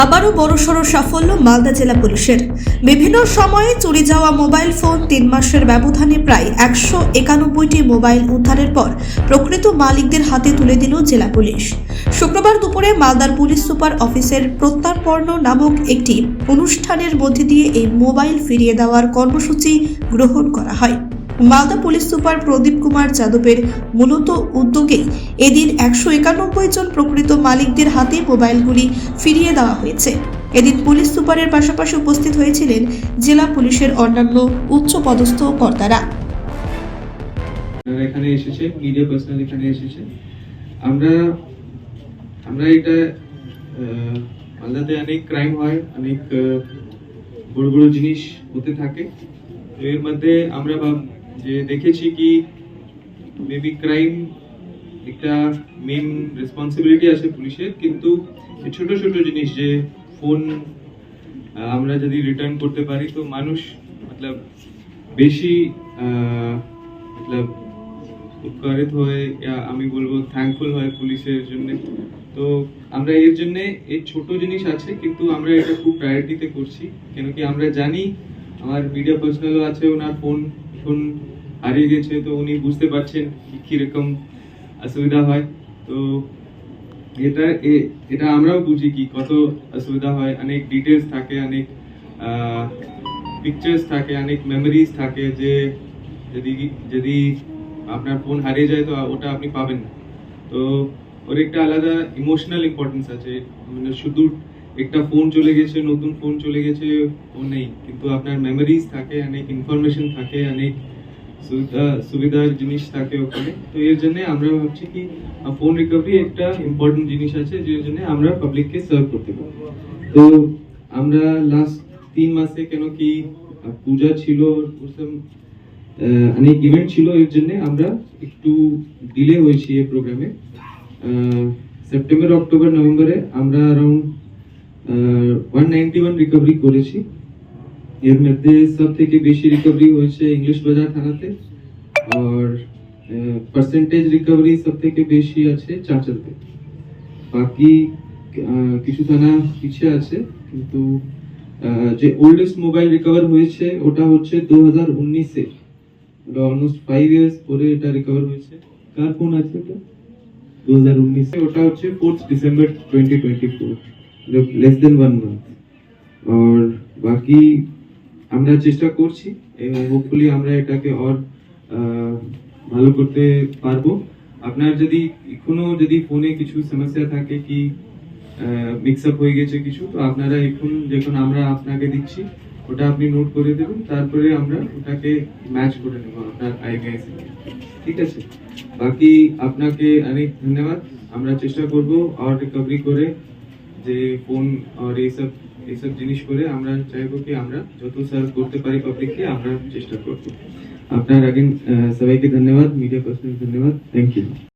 আবারও বড়সড় সাফল্য মালদা জেলা পুলিশের। বিভিন্ন সময়ে চুরি যাওয়া মোবাইল ফোন তিন মাসের ব্যবধানে প্রায় একশো একানব্বইটি মোবাইল উদ্ধারের পর প্রকৃত মালিকদের হাতে তুলে দিল জেলা পুলিশ। শুক্রবার দুপুরে মালদার পুলিশ সুপার অফিসের প্রত্যার্পণ নামক একটি অনুষ্ঠানের মধ্যে দিয়ে এই মোবাইল ফিরিয়ে দেওয়ার কর্মসূচি গ্রহণ করা হয়। মালদা পুলিশ সুপার প্রদীপ কুমার যাদবের মূলত উদ্যোগেই এদিন একশো একানব্বই জন প্রকৃত মালিকদের হাতে মোবাইলগুলি ফিরিয়ে দেওয়া হয়েছে। এদিন পুলিশ সুপারের পাশাপাশি উপস্থিত হয়েছিলেন জেলা পুলিশের অন্যান্য উচ্চ পদস্থ কর্তারা এখানে এসেছে মিডিয়া পার্সোনাল এখানে এসেছে আমরা আমরা এটা মালদাতে অনেক ক্রাইম হয়, অনেক বড় বড় জিনিস হতে থাকে। এর মধ্যে আমরা যে দেখেছি কি মেবি ক্রাইম একটা মেন রেসপন্সিবিলিটি আছে পুলিশের, কিন্তু ছোট ছোট জিনিস যে ফোন আমরা যদি রিটার্ন করতে পারি তো মানুষ মতলব বেশি মতলব উপকারিত হয় আমি বলব থ্যাঙ্কফুল হয় পুলিশের জন্য। তো আমরা এর জন্য এই ছোট জিনিস আছে, কিন্তু আমরা এটা খুব প্রায়োরিটিতে করছি। কেন কি আমরা জানি আমার মিডিয়া পার্সোনালও আছে, ওনার ফোন ফোন হারিয়ে গেছে, তো উনি বুঝতে পারছেন কীরকম অসুবিধা হয়। তো এটা এটা আমরাও বুঝি কি, কত অসুবিধা হয়। অনেক ডিটেলস থাকে, অনেক পিকচার্স থাকে, অনেক মেমোরিজ থাকে যে যদি যদি আপনার ফোন হারিয়ে যায়, তো ওটা আপনি পাবেন না। তো ওর একটা আলাদা ইমোশনাল ইম্পর্টেন্স আছে। মানে শুধু একটা ফোন চলে গেছে, নতুন ফোন চলে গেছে, ও নেই। কিন্তু আপনার মেমোরিজ থাকে, অনেক ইনফরমেশন থাকে, অনেক সুবিধা, সুবিধার জিনিস থাকে ওখানে। তো এর জন্য আমরা ভাবছি কি ফোন রিকভারি একটা ইম্পর্টেন্ট জিনিস আছে, যে জন্য আমরা পাবলিককে সার্ভ করতে পারি। তো আমরা লাস্ট তিন মাসে কেন কি পূজা ছিল অনেক ইভেন্ট ছিল, এর জন্য আমরা একটু ডিলে হয়েছি এই প্রোগ্রামে সেপ্টেম্বর অক্টোবর নভেম্বরে আমরা around one ninety one recovery করেছি। এর মধ্যে সব থেকে বেশি রিকভারি হয়েছে ইংলিশ বাজার থানাতে। আর পার্সেন্টেজ রিকভারি সব থেকে বেশি আছে চাঁচলতে বাকি কিছু থানা পিছিয়ে আছে, কিন্তু যে ওল্ডেস্ট মোবাইল রিকভার হয়েছে, ওটা হচ্ছে দু হাজার উনিশে। ওটা অলমোস্ট ফাইভ ইয়ার্স পরে এটা রিকভার হয়েছে। কার ফোন আছে ওটা? দু হাজার উনিশে। ওটা হচ্ছে fourth December twenty twenty four less than one month আর বাকি আমরা চেষ্টা করছি হোপফুলি আমরা এটাকে আর ভালো করতে পারব। আপনার যদি এখনও যদি ফোনে কিছু সমস্যা থাকে কি মিক্স আপ হয়ে গেছে কিছু, তো আপনারা এখন যখন আমরা আপনাকে দিচ্ছি, ওটা আপনি নোট করে দেবেন, তারপরে আমরা ওটাকে ম্যাচ করে নেব আপনার আইডিয়াস ঠিক আছে? বাকি আপনাকে অনেক ধন্যবাদ। আমরা চেষ্টা করব আর রিকভারি করে যে ফোন আর এইসব এইসব জিনিস করে আমরা চাইব কি আমরা যত সার্ভ করতে পারি পাবলিককে আমরা চেষ্টা করব। আপনার আগে সবাইকে ধন্যবাদ মিডিয়া পার্সনকে ধন্যবাদ থ্যাংক ইউ